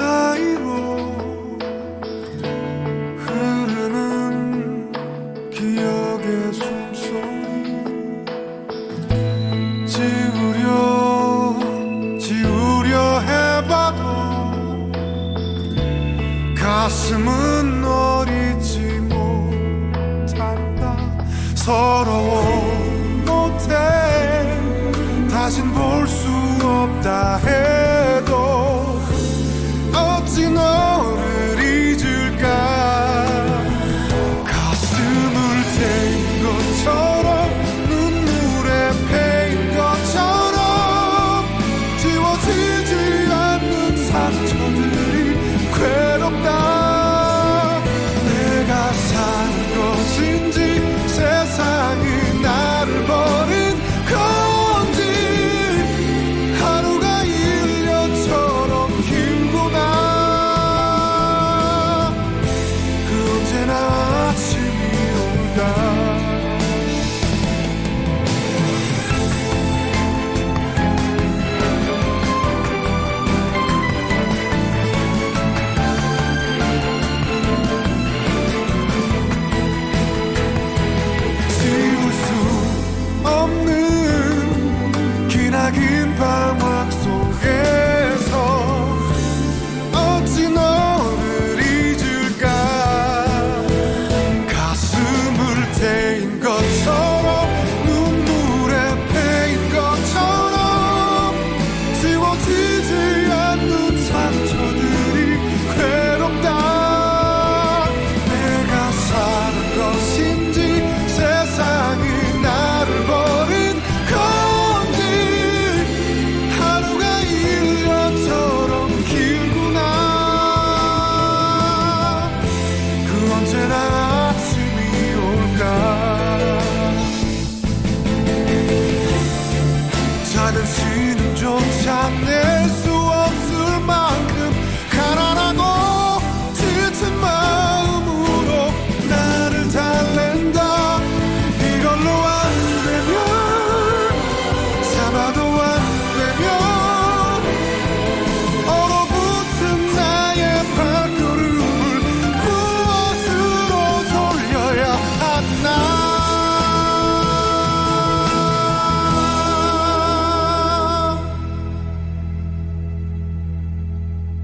사이로 흐르는 기억의 숨소리. 지우려 지우려 해봐도 가슴은 어리지 못한다. 서러워.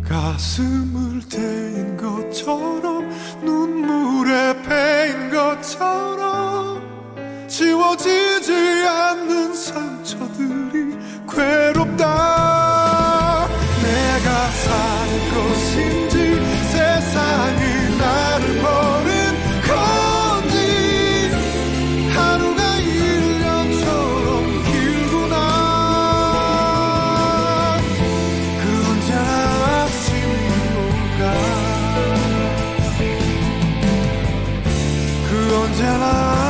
가슴을 데인 것처럼 눈물에 배 angela